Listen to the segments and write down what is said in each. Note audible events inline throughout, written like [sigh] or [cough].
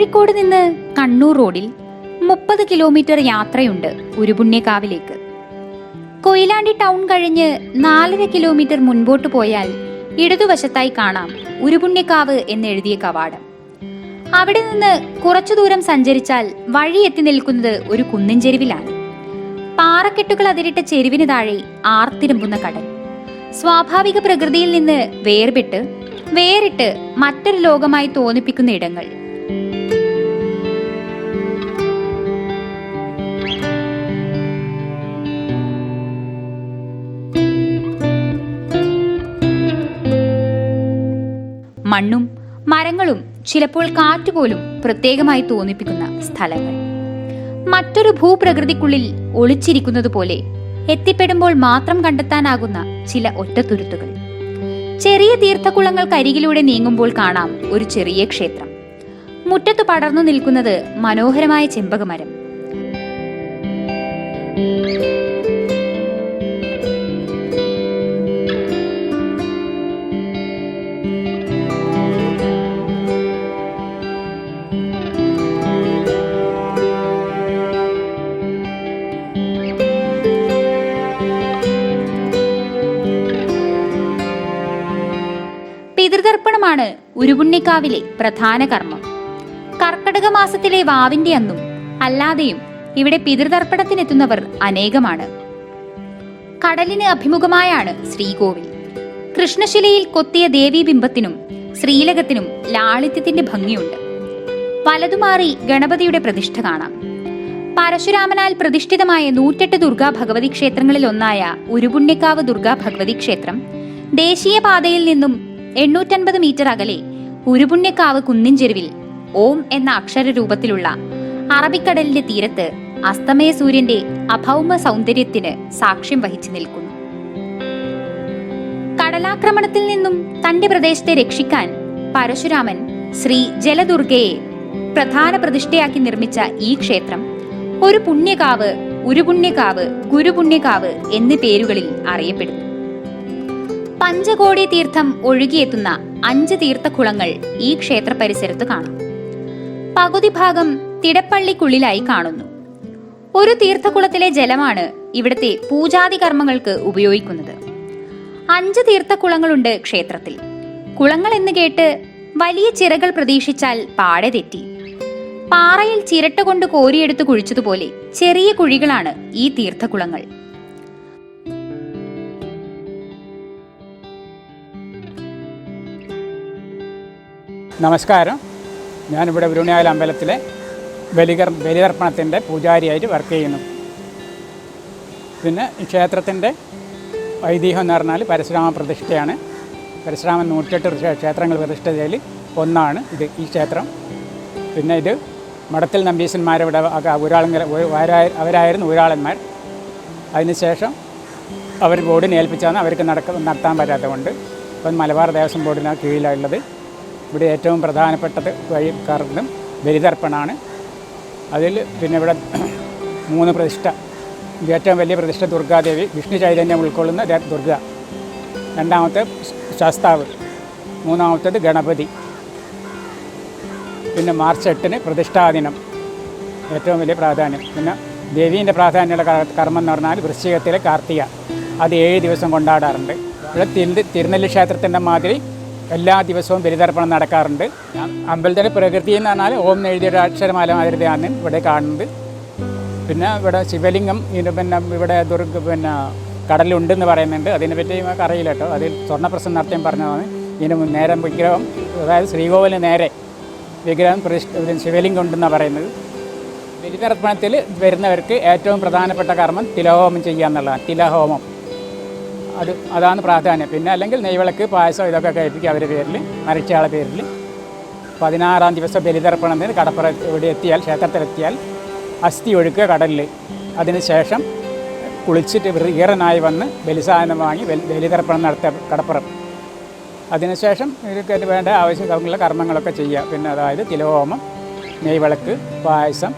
കോഴിക്കോട് നിന്ന് കണ്ണൂർ റോഡിൽ മുപ്പത് കിലോമീറ്റർ യാത്രയുണ്ട് ഉരുപുണ്യകാവിലേക്ക് കൊയിലാണ്ടി ടൗൺ കഴിഞ്ഞ് നാലര കിലോമീറ്റർ മുൻപോട്ട് പോയാൽ ഇടതുവശത്തായി കാണാം ഉരുപുണ്യക്കാവ് എന്നെഴുതിയ കവാടം. അവിടെ നിന്ന് കുറച്ചു ദൂരം സഞ്ചരിച്ചാൽ വഴി എത്തി നിൽക്കുന്നത് ഒരു കുന്നിൻ ചെരുവിലാണ് പാറക്കെട്ടുകൾ അതിരിട്ട ചെരുവിന് താഴെ ആർത്തിരമ്പുന്ന കടൽ. സ്വാഭാവിക പ്രകൃതിയിൽ നിന്ന് വേർപെട്ട് വേറിട്ട് മറ്റൊരു ലോകമായി തോന്നിപ്പിക്കുന്ന ഇടങ്ങൾ. മണ്ണും മരങ്ങളും ചിലപ്പോൾ കാറ്റുപോലും പ്രത്യേകമായി തോന്നിപ്പിക്കുന്ന സ്ഥലങ്ങൾ. മറ്റൊരു ഭൂപ്രകൃതിക്കുള്ളിൽ ഒളിച്ചിരിക്കുന്നത് പോലെ എത്തിപ്പെടുമ്പോൾ മാത്രം കണ്ടെത്താനാകുന്ന ചില ഒറ്റത്തുരുത്തുകൾ. ചെറിയ തീർത്ഥക്കുളങ്ങൾക്കരികിലൂടെ നീങ്ങുമ്പോൾ കാണാം ഒരു ചെറിയ ക്ഷേത്രം. മുറ്റത്ത് പടർന്നു നിൽക്കുന്നത് മനോഹരമായ ചെമ്പകമരം. പിതൃതർപ്പണമാണ് ഉരുപുണ്യക്കാവിലെ പ്രധാന കർമ്മം. കർക്കടക മാസത്തിലെ വാവിന്റെ അന്നും അല്ലാതെയും ഇവിടെ പിതൃതർപ്പണത്തിനെത്തുന്നവർ അനേകമാണ്. കടലിന് അഭിമുഖമായാണ് ശ്രീകോവിൽ. കൃഷ്ണശിലയിൽ കൊത്തിയ ദേവീബിംബത്തിനും ശ്രീലകത്തിനും ലാളിത്യത്തിന്റെ ഭംഗിയുണ്ട്. വലതുമാറി ഗണപതിയുടെ പ്രതിഷ്ഠ കാണാം. പരശുരാമനാൽ പ്രതിഷ്ഠിതമായ നൂറ്റെട്ട് ദുർഗാ ഭഗവതി ക്ഷേത്രങ്ങളിൽ ഒന്നായ ഉരുപുണ്യക്കാവ് ദുർഗാ ഭഗവതി ക്ഷേത്രം ദേശീയപാതയിൽ നിന്നും എണ്ണൂറ്റൻപത് മീറ്റർ അകലെ ഉരുപുണ്യക്കാവ് കുന്നിൻ ചെരുവിൽ ഓം എന്ന അക്ഷര രൂപത്തിലുള്ള അറബിക്കടലിന്റെ തീരത്ത് അസ്തമയ സൂര്യന്റെ അഭൗമ സൗന്ദര്യത്തിന് സാക്ഷ്യം വഹിച്ചു നിൽക്കുന്നു. കടലാക്രമണത്തിൽ നിന്നും തന്റെ പ്രദേശത്തെ രക്ഷിക്കാൻ പരശുരാമൻ ശ്രീ ജലദുർഗയെ പ്രധാന പ്രതിഷ്ഠയാക്കി നിർമ്മിച്ച ഈ ക്ഷേത്രം ഒരു പുണ്യകാവ് ഉരുപുണ്യകാവ് ഗുരുപുണ്യകാവ് എന്നീ പേരുകളിൽ അറിയപ്പെടുന്നു. പഞ്ചകോടി തീർത്ഥം ഒഴുകിയെത്തുന്ന അഞ്ച് തീർത്ഥക്കുളങ്ങൾ ഈ ക്ഷേത്ര പരിസരത്ത് കാണാം. പകുതി ഭാഗം തിടപ്പള്ളിക്കുള്ളിലായി കാണുന്നു. ഒരു തീർത്ഥക്കുളത്തിലെ ജലമാണ് ഇവിടുത്തെ പൂജാതി കർമ്മങ്ങൾക്ക് ഉപയോഗിക്കുന്നത്. അഞ്ച് തീർത്ഥക്കുളങ്ങളുണ്ട് ക്ഷേത്രത്തിൽ. കുളങ്ങൾ എന്ന് കേട്ട് വലിയ ചിറകൾ പ്രതീക്ഷിച്ചാൽ പാടെ തെറ്റി. പാറയിൽ ചിരട്ട കൊണ്ട് കോരിയെടുത്ത് കുഴിച്ചതുപോലെ ചെറിയ കുഴികളാണ് ഈ തീർത്ഥക്കുളങ്ങൾ. നമസ്കാരം. ഞാനിവിടെ ഉരുണിയാൽ അമ്പലത്തിലെ ബലികർ ബലിതർപ്പണത്തിന്റെ പൂജാരിയായിട്ട് വർക്ക് ചെയ്യുന്നു. പിന്നെ ക്ഷേത്രത്തിന്റെ ഐതിഹ്യം എന്ന് പറഞ്ഞാൽ പരശുരാമ പ്രതിഷ്ഠയാണ്. പരശുരാമൻ നൂറ്റെട്ട് ക്ഷേ- ക്ഷേത്രങ്ങൾ പ്രതിഷ്ഠയിൽ ഒന്നാണ് ഇത് ഈ ക്ഷേത്രം. പിന്നെ ഇത് മഠത്തിൽ നമ്പീശന്മാരിവിടെ ഒരാളെങ്കിൽ അവരായിരുന്നു ഊരാളന്മാർ അതിനുശേഷം അവർ ബോർഡിനെ ഏൽപ്പിച്ചാണ് അവർക്ക് നടക്ക നടത്താൻ പറ്റാത്തതുകൊണ്ട് ഇപ്പം മലബാർ ദേവസ്വം ബോർഡിന് കീഴിലുള്ളത് ഇവിടെ ഏറ്റവും പ്രധാനപ്പെട്ടത് വഴി കാരണം ബലിതർപ്പണമാണ്. അതിൽ പിന്നെ ഇവിടെ [clears throat] മൂന്ന് പ്രതിഷ്ഠ. ഏറ്റവും വലിയ പ്രതിഷ്ഠ ദുർഗാദേവി. വിഷ്ണു ചൈതന്യം ഉൾക്കൊള്ളുന്ന ദുർഗ. രണ്ടാമത്തെ ശാസ്താവ്. മൂന്നാമത്തേത് ഗണപതി. പിന്നെ മാർച്ച് എട്ടിന് പ്രതിഷ്ഠാദിനം ഏറ്റവും വലിയ പ്രാധാന്യം. പിന്നെ ദേവീന്റെ പ്രാധാന്യമുള്ള കർമ്മം എന്ന് പറഞ്ഞാൽ വൃശ്ചികത്തിലെ കാർത്തിക. അത് ഏഴ് ദിവസം കൊണ്ടാടാറുണ്ട്. ഇവിടെ തിരു തിരുനെല്ലി ക്ഷേത്രത്തിന്റെ മാതിരി എല്ലാ ദിവസവും ബലിതർപ്പണം നടക്കാറുണ്ട്. അമ്പലത്തിന്റെ പ്രകൃതി എന്ന് പറഞ്ഞാൽ ഓം എഴുതിയ ഒരു അക്ഷരമാല മാതിരിയാണ് ഇവിടെ കാണുന്നത്. പിന്നെ ഇവിടെ ശിവലിംഗം പിന്നെ ഇവിടെ ദുർഗ പിന്നെ കടലുണ്ടെന്ന് പറയുന്നുണ്ട്. അതിനെപ്പറ്റി നമുക്ക് അറിയില്ല കേട്ടോ. അതിൽ സ്വർണപ്രസം നടത്തിയും പറഞ്ഞതാണ്. ഇതിന് നേരം വിഗ്രഹം അതായത് ശ്രീകോവിലിന് നേരെ വിഗ്രഹം പ്രതിഷ്ഠ ശിവലിംഗം ഉണ്ടെന്നാണ് പറയുന്നത്. ബലിതർപ്പണത്തിൽ വരുന്നവർക്ക് ഏറ്റവും പ്രധാനപ്പെട്ട കർമ്മം തിലഹോമം ചെയ്യുക എന്നുള്ളതാണ്. തിലഹോമം. അത് അതാണ് പ്രാധാന്യം. പിന്നെ അല്ലെങ്കിൽ നെയ്വിളക്ക് പായസം ഇതൊക്കെ കഴിപ്പിക്കുക അവരുടെ പേരിൽ മരിച്ചയാളെ പേരിൽ. പതിനാറാം ദിവസം ബലിതർപ്പണത്തിന് കടപ്പുറ ഇവിടെ എത്തിയാൽ ക്ഷേത്രത്തിലെത്തിയാൽ അസ്ഥി ഒഴുക്കുക കടലിൽ. അതിനുശേഷം കുളിച്ചിട്ട് ഈറനായി വന്ന് ബലിസാധനം വാങ്ങി ബലി- ബലിതർപ്പണം നടത്തുക കടപ്പുറം. അതിനുശേഷം ഇവർക്ക് വേണ്ട ആവശ്യമുള്ള കർമ്മങ്ങളൊക്കെ ചെയ്യുക. പിന്നെ അതായത് തിലഹോമം നെയ്വിളക്ക് പായസം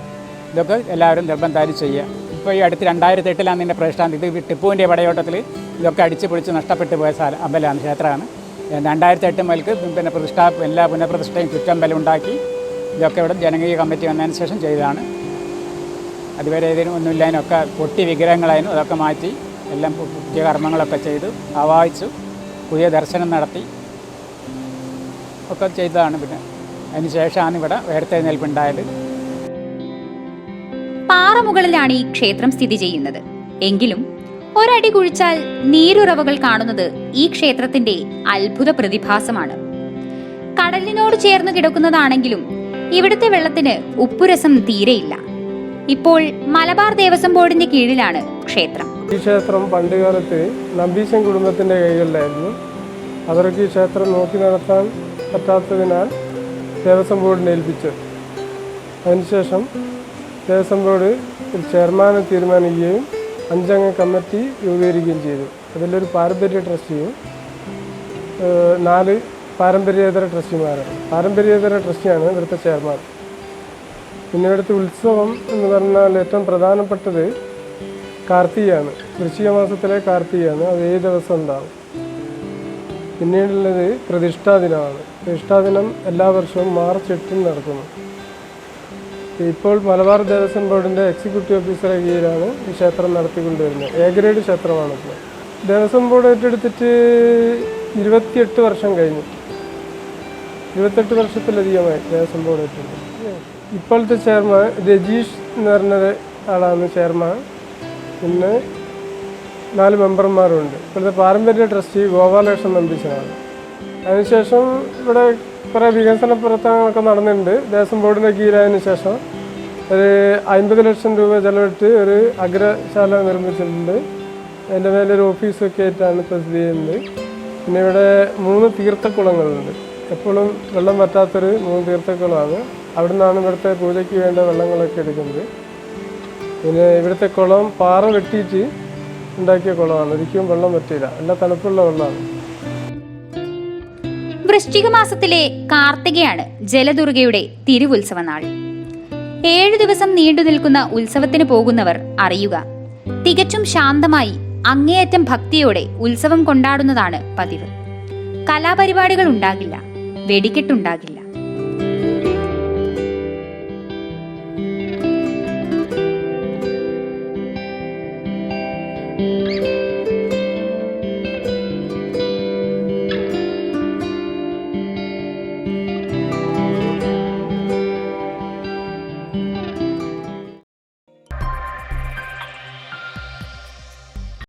ഇതൊക്കെ എല്ലാവരും നിർബന്ധമായിട്ട് ചെയ്യുക. ഇപ്പോൾ ഈ അടുത്ത് രണ്ടായിരത്തി എട്ടിലാണ് ഇതിന്റെ പ്രതിഷ്ഠാന്തി ഇത് ടിപ്പുവിന്റെ പടയോട്ടത്തിൽ ഇതൊക്കെ അടിച്ച് പൊളിച്ച് നഷ്ടപ്പെട്ടു പോയ സ്ഥല അമ്പലമാണ് ക്ഷേത്രമാണ്. രണ്ടായിരത്തി എട്ട് മുതൽക്ക് പിന്നെ പ്രതിഷ്ഠ എല്ലാ പുനഃപ്രതിഷ്ഠയും ചുറ്റമ്പലം ഉണ്ടാക്കി ഇതൊക്കെ ഇവിടെ ജനകീയ കമ്മിറ്റി വന്നതിന് ശേഷം ചെയ്തതാണ്. അതുവരെ ഇതിനും ഒന്നുമില്ലാതിനൊക്കെ പൊട്ടി വിഗ്രഹങ്ങളായിരുന്നു അതൊക്കെ മാറ്റി എല്ലാം പുതിയ കർമ്മങ്ങളൊക്കെ ചെയ്തു ആവാഹിച്ചു പുതിയ ദർശനം നടത്തി ഒക്കെ ചെയ്തതാണ് പിന്നെ. അതിന് ശേഷമാണ് ഇവിടെ വേർത്തെഴുന്നേൽപ്പുണ്ടായത് പാറമുകളിലാണ് ഈ ക്ഷേത്രം സ്ഥിതി ചെയ്യുന്നത്. എങ്കിലും ഒരടി കുഴിച്ചാൽ നീരുറവകൾ കാണുന്നത് ഈ ക്ഷേത്രത്തിന്റെ അത്ഭുത പ്രതിഭാസമാണ്. കടലിനോട് ചേർന്ന് കിടക്കുന്നതാണെങ്കിലും ഇവിടുത്തെ വെള്ളത്തിന് ഉപ്പുരസം തീരെയില്ല. ഇപ്പോൾ മലബാർ ദേവസ്വം ബോർഡിന്റെ കീഴിലാണ് ക്ഷേത്രം. ഈ ക്ഷേത്രം പണ്ട് കാലത്ത് നമ്പീശൻ കുടുംബത്തിന്റെ കൈകളിലായിരുന്നു. അവർക്ക് ഈ ക്ഷേത്രം നോക്കി നടത്താൻ പറ്റാത്തതിനാൽ ദേവസ്വം ബോർഡിനെ ഏൽപ്പിച്ചു. അതിനുശേഷം ദേവസ്വം ബോർഡ് ഒരു ചെയർമാനെ തീരുമാനിക്കുകയും അഞ്ചംഗ കമ്മിറ്റി രൂപീകരിക്കുകയും ചെയ്തു. അതിലൊരു പാരമ്പര്യ ട്രസ്റ്റിയും നാല് പാരമ്പര്യേതര ട്രസ്റ്റിമാരാണ് പാരമ്പര്യേതര ട്രസ്റ്റിയാണ് ഇവിടുത്തെ ചെയർമാൻ. പിന്നെ ഇവിടുത്തെ ഉത്സവം എന്ന് പറഞ്ഞാൽ ഏറ്റവും പ്രധാനപ്പെട്ടത് കാർത്തികയാണ്. വൃശ്ചിക മാസത്തിലെ കാർത്തികയാണ്. അത് ഏഴ് ദിവസം ഉണ്ടാവും? പിന്നീടുള്ളത് പ്രതിഷ്ഠാ ദിനം എല്ലാ വർഷവും മാർച്ച് എട്ടിന് നടക്കുന്നു. ഇപ്പോൾ മലബാർ ദേവസ്വം ബോർഡിന്റെ എക്സിക്യൂട്ടീവ് ഓഫീസറെ കീഴിലാണ് ഈ ക്ഷേത്രം നടത്തിക്കൊണ്ടുവരുന്നത്. എ ഗ്രേഡ് ക്ഷേത്രമാണ് ഇപ്പോൾ. ദേവസ്വം ബോർഡ് ഏറ്റെടുത്തിട്ട് ഇരുപത്തിയെട്ട് വർഷം കഴിഞ്ഞു. ഇരുപത്തെട്ട് വർഷത്തിലധികമായി ദേവസ്വം ബോർഡ് ഏറ്റെടുത്തു ഇപ്പോഴത്തെ ചെയർമാൻ രജീഷ് എന്ന് പറഞ്ഞ ആളാണ് ചെയർമാൻ. പിന്നെ നാല് മെമ്പർമാരുണ്ട്. ഇപ്പോഴത്തെ പാരമ്പര്യ ട്രസ്റ്റി ഗോപാലകൃഷ്ണൻ നമ്പീശനാണ് അതിനുശേഷം ഇവിടെ കുറേ വികസന പ്രവർത്തനങ്ങളൊക്കെ നടന്നിട്ടുണ്ട്. ദേവസ്വം ബോർഡിന്റെ കീഴിലായതിനു ശേഷം ഒരു അൻപത് ലക്ഷം രൂപ ചെലവിട്ട് ഒരു അഗ്രശാല നിർമ്മിച്ചിട്ടുണ്ട്. അതിന്റെ മേലെ ഒരു ഓഫീസൊക്കെ ആയിട്ടാണ് സ്ഥിതി ചെയ്യുന്നത്. പിന്നെ ഇവിടെ മൂന്ന് തീർത്ഥക്കുളങ്ങളുണ്ട്. എപ്പോഴും വെള്ളം പറ്റാത്തൊരു മൂന്ന് തീർത്ഥക്കുളമാണ്. അവിടെ നിന്നാണ് ഇവിടുത്തെ പൂജയ്ക്ക് വേണ്ട വെള്ളങ്ങളൊക്കെ എടുക്കുന്നത്. പിന്നെ ഇവിടുത്തെ കുളം പാറ വെട്ടിയിട്ട് ഉണ്ടാക്കിയ കുളമാണ്. ഒരിക്കലും വെള്ളം പറ്റില്ല എല്ലാം തണുപ്പുള്ള വെള്ളമാണ്. വൃശ്ചിക മാസത്തിലെ കാർത്തികയാണ് ജലദുർഗയുടെ തിരുവുത്സവ നാൾ ഏഴു ദിവസം നീണ്ടു നിൽക്കുന്ന ഉത്സവത്തിന് പോകുന്നവർ അറിയുക. തികച്ചും ശാന്തമായി അങ്ങേയറ്റം ഭക്തിയോടെ ഉത്സവം കൊണ്ടാടുന്നതാണ് പതിവ്. കലാപരിപാടികൾ ഉണ്ടാകില്ല വെടിക്കെട്ടുണ്ടാകില്ല